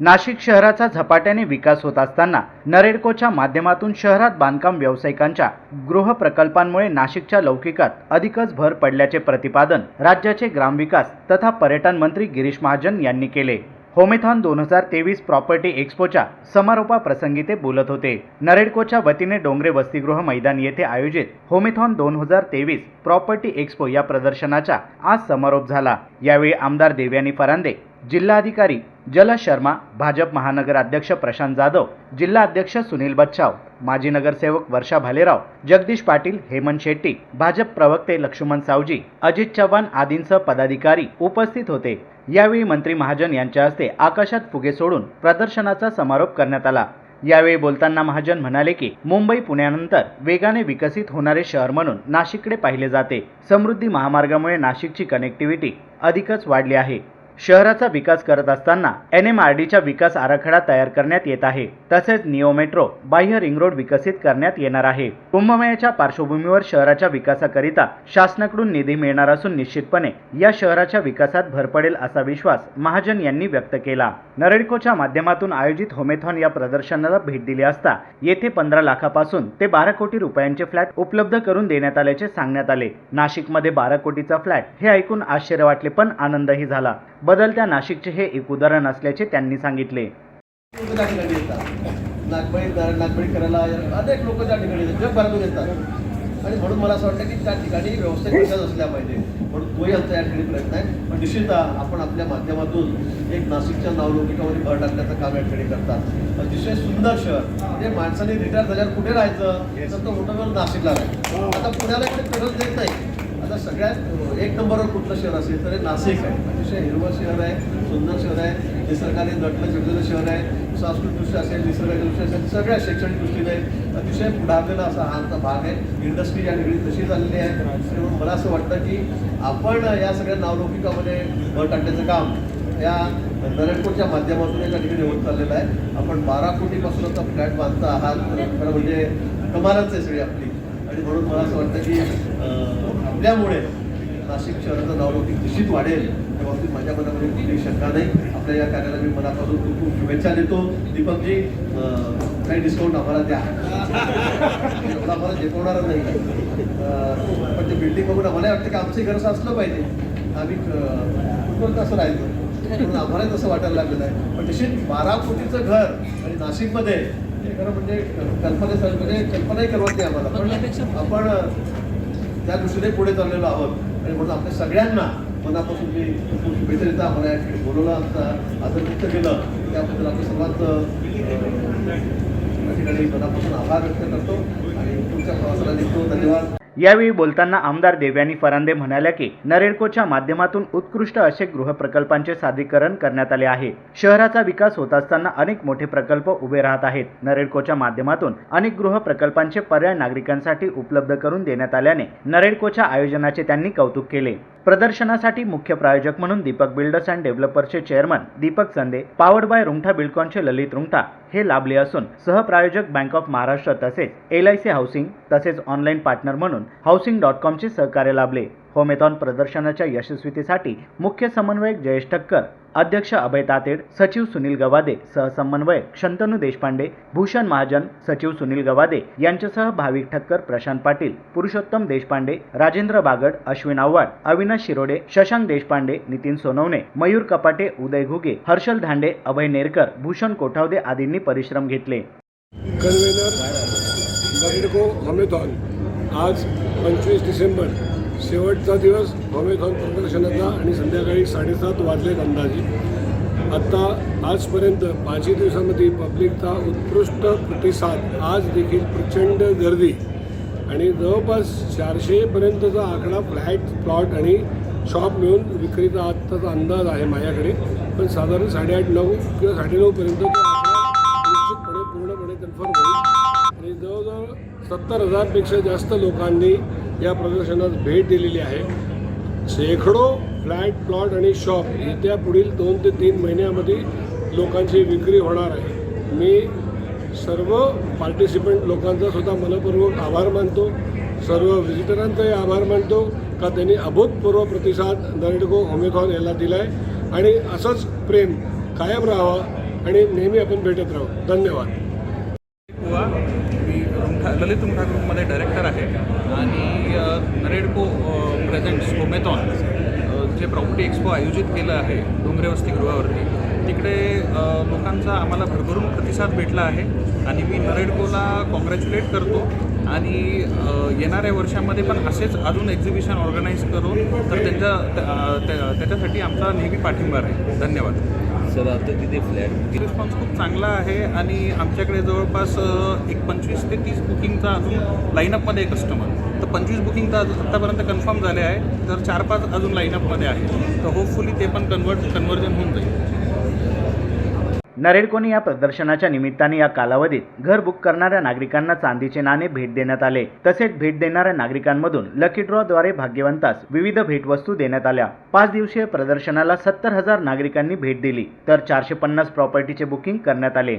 नाशिक शहराचा झपाट्याने विकास होत असताना नरेडकोच्या माध्यमातून शहरात बांधकाम व्यावसायिकांच्या गृहप्रकल्पांमुळे नाशिकच्या लौकिकात अधिकच भर पडल्याचे प्रतिपादन राज्याचे ग्रामविकास तथा पर्यटन मंत्री गिरीश महाजन यांनी केले. होमेथॉन दोन हजार तेवीस प्रॉपर्टी एक्स्पोच्या समारोपाप्रसंगी ते बोलत होते. नरेडकोच्या वतीने डोंगरे वसतिगृह मैदान येथे आयोजित होमेथॉन दोन हजार तेवीस प्रॉपर्टी एक्स्पो या प्रदर्शनाचा आज समारोप झाला. यावेळी आमदार देवयानी फरांदे जिल्हाधिकारी जल शर्मा भाजप महानगर अध्यक्ष प्रशांत जाधव जिल्हा अध्यक्ष सुनील बच्चाव माजी नगरसेवक वर्षा भालेराव जगदीश पाटील हेमंत शेट्टी भाजप प्रवक्ते लक्ष्मण सावजी अजित चव्हाण आदींसह पदाधिकारी उपस्थित होते. यावेळी मंत्री महाजन यांच्या हस्ते आकाशात फुगे सोडून प्रदर्शनाचा समारोप करण्यात आला. यावेळी बोलताना महाजन म्हणाले की मुंबई पुण्यानंतर वेगाने विकसित होणारे शहर म्हणून नाशिककडे पाहिले जाते. समृद्धी महामार्गामुळे नाशिकची कनेक्टिव्हिटी अधिकच वाढली आहे. शहराचा विकास करत असताना एन एम आर डीचा विकास आराखडा तयार करण्यात येत आहे. तसेच निओ मेट्रो बाह्य रिंग रोड विकसित करण्यात येणार आहे. कुंभमेळ्याच्या पार्श्वभूमीवर शहराच्या विकासाकरिता शासनाकडून निधी मिळणार असून निश्चितपणे या शहराच्या विकासात भर पडेल असा विश्वास महाजन यांनी व्यक्त केला. नरेडकोच्या माध्यमातून आयोजित होमेथॉन या प्रदर्शनाला भेट दिली असता येथे पंधरा लाखापासून ते बारा कोटी रुपयांचे फ्लॅट उपलब्ध करून देण्यात आल्याचे सांगण्यात आले. नाशिकमध्ये बारा कोटीचा फ्लॅट हे ऐकून आश्चर्य वाटले पण आनंदही झाला. बदलत्या नाशिकचे हे एक उदाहरण असल्याचे त्यांनी सांगितले. नागबळी नागबळी करायला अनेक लोक त्या ठिकाणी येतात जगभरातून येतात. आणि म्हणून मला असं वाटतं की त्या ठिकाणी व्यवस्थित विकास असल्या पाहिजे. म्हणून तोही आमचा या ठिकाणी प्रयत्न आहे. पण निश्चित आपण आपल्या माध्यमातून एक नाशिकच्या नावलौकिकामध्ये भर टाकण्याचं काम या ठिकाणी करतात. अतिशय सुंदर शहर म्हणजे माणसाने रिटायर झाल्यावर कुठे राहायचं? तर तो वेळ नाशिकला राहायचं. आता पुण्याला इकडे फिरत देत नाही. आता सगळ्यात एक नंबरवर कुठलं शहर असेल तर हे नाशिक आहे. अतिशय हिरवं शहर आहे सुंदर शहर आहे निसर्गाने नटलं चिडलेलं शहर आहे सांस्कृतिक असेल निसर्गाच्या दृष्ट्या असेल सगळ्या शैक्षणिक दृष्टीने अतिशय पुढारलेला असा हा आमचा भाग आहे. इंडस्ट्री या ठिकाणी तशी झालेली आहे. म्हणून मला असं वाटतं की आपण या सगळ्या नावलौकिकामध्ये भर टाकण्याचं काम या नरेडकोच्या माध्यमातून एका ठिकाणी होत चाललेलं आहे. आपण बारा कोटीपासून आता फ्लॅट बांधता आहात. खरं म्हणजे कमालच आहे सगळी आपली. आणि म्हणून मला असं वाटतं की अं, आपल्यामुळे नाशिक शहराचं नावलौकिक निश्चित वाढेल. त्या बाबतीत माझ्या मनामध्ये कुठलीही शंका नाही. आपल्या या कार्याला मी मनापासून खूप खूप शुभेच्छा देतो. दीपकजी काही डिस्काउंट आम्हाला द्या. एवढा आम्हाला झेपवणार नाही. पण ते बिल्डिंग बघून आम्हाला वाटतं की आमचं घर असं असलं पाहिजे. आम्ही कुठपर्यंत असं राहिलो? म्हणून आम्हाला तसं वाटायला लागलेलं आहे. पण निश्चित बारा कोटीचं घर आणि नाशिकमध्ये हे खरं म्हणजे कल्पनेचं म्हणजे कल्पनाही करवत नाही आम्हाला. पण आपण त्या दृष्टीने पुढे चाललेलो आहोत. आणि म्हणून आपल्या सगळ्यांना मनापासून मी खूप शुभेच्छा आम्हाला या ठिकाणी बोलवलं असता आदर व्यक्त केलं. त्याबद्दल आपलं सर्वात या ठिकाणी मनापासून आभार व्यक्त करतो. आणि पुढच्या प्रवासाला निघतो. धन्यवाद. यावेळी बोलताना आमदार देवयानी फरांदे म्हणाल्या की नरेडकोच्या माध्यमातून उत्कृष्ट असे गृहप्रकल्पांचे सादरीकरण करण्यात आले आहे. शहराचा विकास होत असताना अनेक मोठे प्रकल्प उभे राहत आहेत. नरेडकोच्या माध्यमातून अनेक गृहप्रकल्पांचे पर्याय नागरिकांसाठी उपलब्ध करून देण्यात आल्याने नरेडकोच्या आयोजनाचे त्यांनी कौतुक केले. प्रदर्शनासाठी मुख्य प्रायोजक म्हणून Deepak builders and डेव्हलपर्सचे chairman Deepak Sande powered by Rungta बिल्डकॉनचे Lalit Rungta हे लाभले असून सहप्रायोजक बँक ऑफ महाराष्ट्र तसेच एल आय सी हाऊसिंग तसेच ऑनलाईन पार्टनर म्हणून हाऊसिंग डॉट कॉमचे सहकार्य लाभले. होमेथॉन प्रदर्शनाच्या यशस्वीतेसाठी मुख्य समन्वयक जयेश ठक्कर अध्यक्ष अभय तातेड सचिव सुनील गवादे सहसमन्वयक शंतनू देशपांडे भूषण महाजन सचिव सुनील गवादे यांच्यासह भाविक ठक्कर प्रशांत पाटील पुरुषोत्तम देशपांडे राजेंद्र बागड अश्विन आव्हाड अविनाश शिरोडे शशांक देशपांडे नितीन सोनवणे मयूर कपाटे उदय घुगे हर्षल धांडे अभय नेरकर भूषण कोठावदे आदींनी परिश्रम घेतले. कन्व्हेनर आज पंचवीस डिसेंबर शेवटचा दिवस हॉमेथॉन प्रदर्शनाचा आणि संध्याकाळी साडेसात वाजलेत अंदाजे. आत्ता आजपर्यंत पाचही दिवसामध्ये पब्लिकचा उत्कृष्ट प्रतिसाद आज देखील प्रचंड गर्दी. आणि जवळपास चारशेपर्यंतचा आकडा फ्लॅट प्लॉट आणि शॉप मिळून विक्रीचा आत्ताचा अंदाज आहे माझ्याकडे. पण साधारण साडेआठ नऊ किंवा साडेनऊपर्यंत तो आकडा निश्चितपणे पूर्णपणे कन्फर्म होईल. आणि जवळजवळ सत्तर हजारपेक्षा जास्त लोकांनी या प्रदर्शनात भेट दिलेली आहे. शेकडो फ्लॅट प्लॉट आणि शॉप येत्या पुढील दोन ते तीन महिन्यामध्ये लोकांची विक्री होणार आहे. मी सर्व पार्टिसिपंट लोकांचा सुद्धा मनपूर्वक आभार मानतो. सर्व व्हिजिटरांचाही आभार मानतो का त्यांनी अभूतपूर्व प्रतिसाद नरेडको होमेथॉन याला दिला आहे आणि असंच प्रेम कायम राहावा आणि नेहमी आपण भेटत राहू. धन्यवाद. अजय ललित ग्रुपमध्ये डायरेक्टर आहे. आणि रेडको प्रेझेंट्स कोमेथॉन जे प्रॉपर्टी एक्सपो आयोजित केलं आहे डोंगरे गृहावरती तिकडे लोकांचा आम्हाला भरभरून प्रतिसाद भेटला आहे. आणि मी नरेडकोला कॉंग्रॅच्युलेट करतो. आणि येणाऱ्या वर्षामध्ये पण असेच अजून एक्झिबिशन ऑर्गनाईज करून तर त्यांच्या त्या- त्या- त्याच्यासाठी आमचा नेहमी पाठिंबा आहे धन्यवाद. सर आता तिथे फ्लॅट रिस्पॉन्स खूप चांगला आहे आणि आमच्याकडे जवळपास एक पंचवीस ते तीस बुकिंगचा अजून लाईनअपमध्ये आहे कस्टमर तर पंचवीस बुकिंग तर आत्तापर्यंत कन्फर्म झाले आहे. तर चार पाच अजून लाईनअपमध्ये आहे तर होपफुली ते पण कन्वर्ट कन्वर्जन होऊन जाईल. नरेडकोने या प्रदर्शनाच्या निमित्ताने या कालावधीत घर बुक करणाऱ्या नागरिकांना चांदीचे नाणे भेट देण्यात आले. तसेच भेट देणाऱ्या नागरिकांमधून लकी ड्रॉद्वारे भाग्यवंतास विविध भेटवस्तू देण्यात आल्या. पाच दिवसीय प्रदर्शनाला सत्तर हजार नागरिकांनी भेट दिली तर चारशे पन्नास प्रॉपर्टीचे बुकिंग करण्यात आले.